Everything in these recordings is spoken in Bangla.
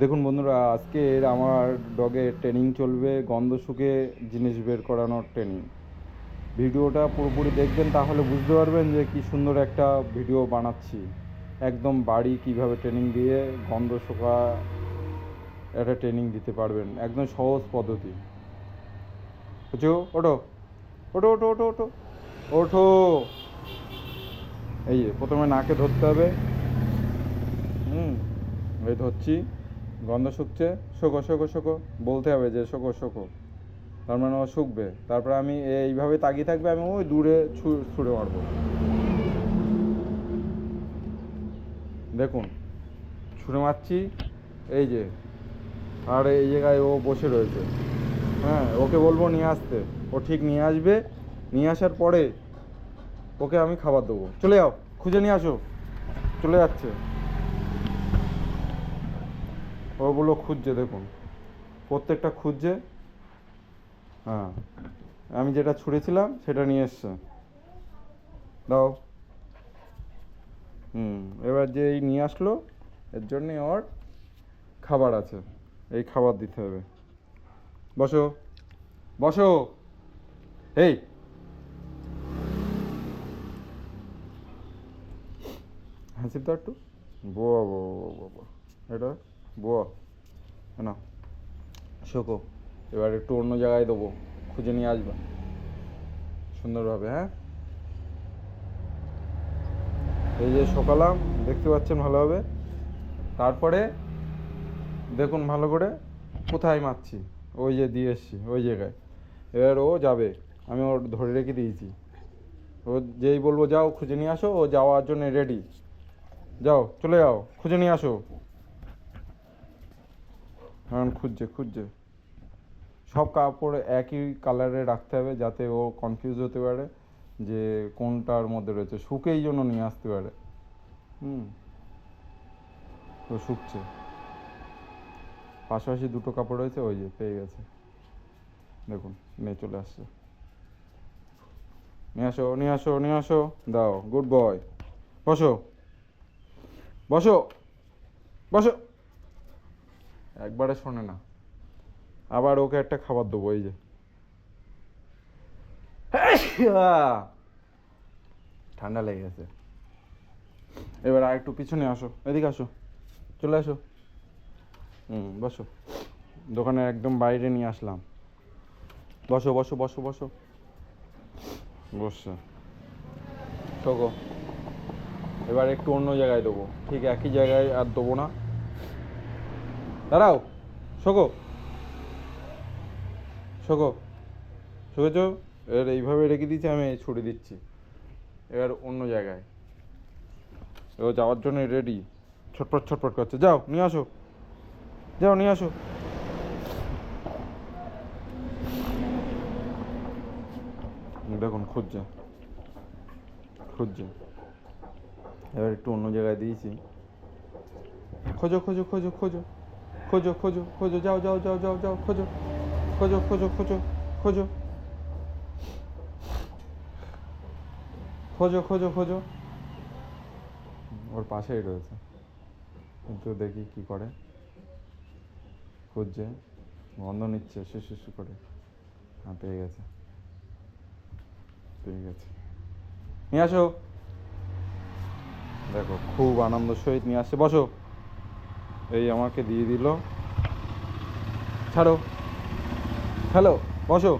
দেখুন বন্ধুরা আজকের আমার ডগের ট্রেনিং চলবে, গন্ধ শুকে জিনিস বের করানোর ট্রেনিং ভিডিওটা পুরোপুরি দেখবেন, তাহলে বুঝতে পারবেন যে কি সুন্দর একটা ভিডিও বানাচ্ছি। একদম বাড়ি কীভাবে ট্রেনিং দিয়ে গন্ধ শোকা একটা ট্রেনিং দিতে পারবেন, একদম সহজ পদ্ধতি। বুঝছ ওটো ওটো ওটো ওটো ওটো ওঠো। এই প্রথমে নাকে ধরতে হবে। হুম, এই ধরছি। গন্ধ শুকছে, শোকো শোকো শোকো, বলতে হবে যে শোকো শোকো। তার মানে ও শুকবে। তারপরে আমি এইভাবে তাকিয়ে থাকবে, আমি ওই দূরে ছুঁড়ে মারবো। দেখুন, ছুঁড়ে মারছি, এই যে, আর এই জায়গায় ও বসে রয়েছে। হ্যাঁ ওকে বলব নিয়ে আসতে। ও ঠিক নিয়ে আসবে। নিয়ে আসার পরে ওকে আমি খাবার দেবো। চলে যাও, খুঁজে নিয়ে আসো। চলে যাচ্ছে। ওগুলো খুঁজছে, দেখুন। প্রত্যেকটা খুঁজছে। হ্যাঁ। আমি যেটা ছুঁড়েছিলাম, সেটা নিয়ে এসছে। দাও। হুম, এবার যে এই নিয়ে আসলো, এর জন্যে ওর খাবার আছে। এই খাবার দিতে হবে। বসো। বসো। এই। হাসির তো একটু। বোয়া বোয়া বোয়া। এটা বোয়া না? শোকো, এবার একটু অন্য জায়গায় দেবো, খুঁজে নিয়ে আসবা। সুন্দরভাবে হ্যাঁ? এই যে সকালাম দেখতে পাচ্ছেন ভালোভাবে? তারপরে দেখুন ভালো করে, কোথায় মারছি? ওই যে দিয়ে এসছি, ওই জায়গায়। এবার ও যাবে, আমি ওর ধরে রেখে দিয়েছি। ও যেই বলব যাও, খুঁজে নিয়ে আসো, ও যাওয়ার জন্য রেডি যাও, চলে যাও, খুঁজে নিয়ে আসো। এখন খুঁজছে খুঁজছে। সব কাপড় একই কালারে রাখতে হবে যাতে ও কনফিউজ হতে পারে যে কোনটার মধ্যে রয়েছে। শুকেই জন্য নিয়ে আসতে পারে। হুম। তো শুকছে। পাশাপাশি দুটো কাপড় রয়েছে, ওই যে পেয়ে গেছে। দেখুন নিয়ে চলে আসছে। নিয়ে আসো নিয়ে আসো নিয়ে আসো। দাও গুড বয় বসো। বসো। বসো। একবারে শোনে না। আবার ওকে একটা খাবার দেবো, এই যে। ঠান্ডা লেগে গেছে। এবার আর একটু পিছনে আসো, এদিকে আসো, চলে আসো। হুম, বসো। দোকানের একদম বাইরে নিয়ে আসলাম। বসো বসো বসো বসো। বসছে শোকো এবার একটু অন্য জায়গায় দেবো। ঠিক একই জায়গায় আর দেবো না। দাঁড়াও শোকো শোকো শুকেছ এবার এইভাবে রেখে দিচ্ছি আমি ছুটে দিচ্ছি। এবার অন্য জায়গায়। ও যাওয়ার জন্য রেডি ছটপট ছটপট করছে। যাও, নিয়ে আসো। যাও, নিয়ে আসো। দেখুন, খুঁজছে। খুঁজছে। এবার একটু অন্য জায়গায় দিয়েছি। খোঁজো খোঁজো খোঁজো খোঁজো। খোঁজো খোঁজো খোঁজো, যাও যাও যাও যাও যাও, খোঁজো খোঁজো খোঁজো খোঁজো খোঁজো। খোঁজো খোঁজো খোঁজো। ওর পাশেই রয়েছে। কিন্তু দেখি কি করে। খুঁজছে, গন্ধ নিচ্ছে শিশু শিশু করে। হ্যাঁ পেয়ে গেছে। পেয়ে গেছে। নিয়ে আসো। দেখো, খুব আনন্দ সহিত নিয়ে আসছে। বসো। এই আমাকে দিয়ে দিল। ছাড়ো। হ্যালো, বসো।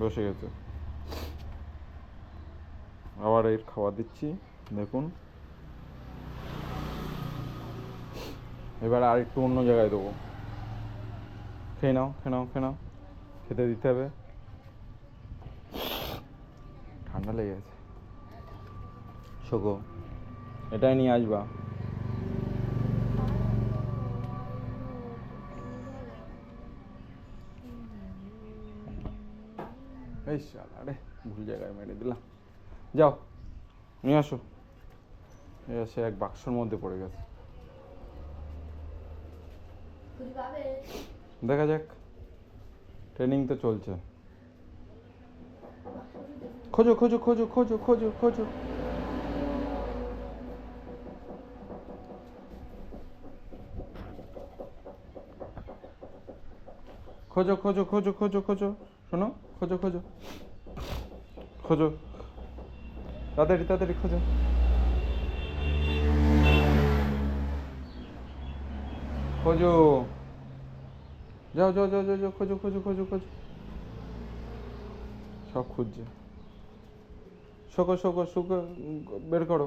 বসে গেছে। আবার এর খাবার দিচ্ছি, দেখুন। এবার আর একটু অন্য জায়গায় দেবো। খেয়ে নাও খেয়ে নাও খেয়ে নাও। খেতে দিতে হবে। ঠান্ডা লেগে গেছে। শোকো এটাই নিয়ে আসবা। এই শালা ভুল জায়গায় মেরে দিলাম যাও নিয়ে আসো সে এক বাক্সর মধ্যে পড়ে গেছে দেখা যাক ট্রেনিং তো চলছে খোঁজো খোঁজো খোঁজো খোঁজো খোঁজো খোঁজো খোঁজো খোঁজো খোঁজো খোঁজো খোঁজো শোনো খোঁজো খোঁজো। খোঁজো। তাড়াতাড়ি তাড়াতাড়ি খোঁজো। খোঁজো। যাও যাও যাও যাও খোঁজো খোঁজো খোঁজো খোঁজো। সব খুঁজছে। শোকো শোকো শোকো, বের করো।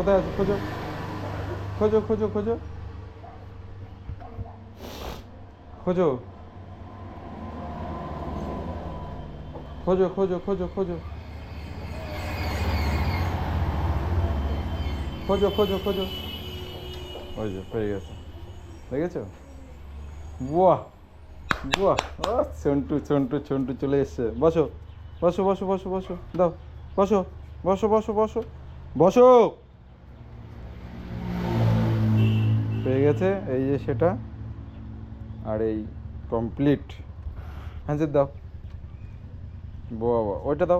কোথায় আছে? খোঁজো। খোঁজো খোঁজো খোঁজো। খোঁজো। খোঁজো খোঁজো খোঁজো খোঁজো। খোঁজো খোঁজো খোঁজো। ওই যে, পেয়ে গেছে। দেখেছ? বাহ! বাহ! ও চন্টু চন্টু চন্টু চলে এসছে। বসো। বসো বসো বসো বসো। দাও। বসো বসো বসো বসো। বসো! পেয়ে গেছে এই যে সেটা। আর এই কমপ্লিট হ্যাঁ যে দাও। বাবা ওইটা দাও।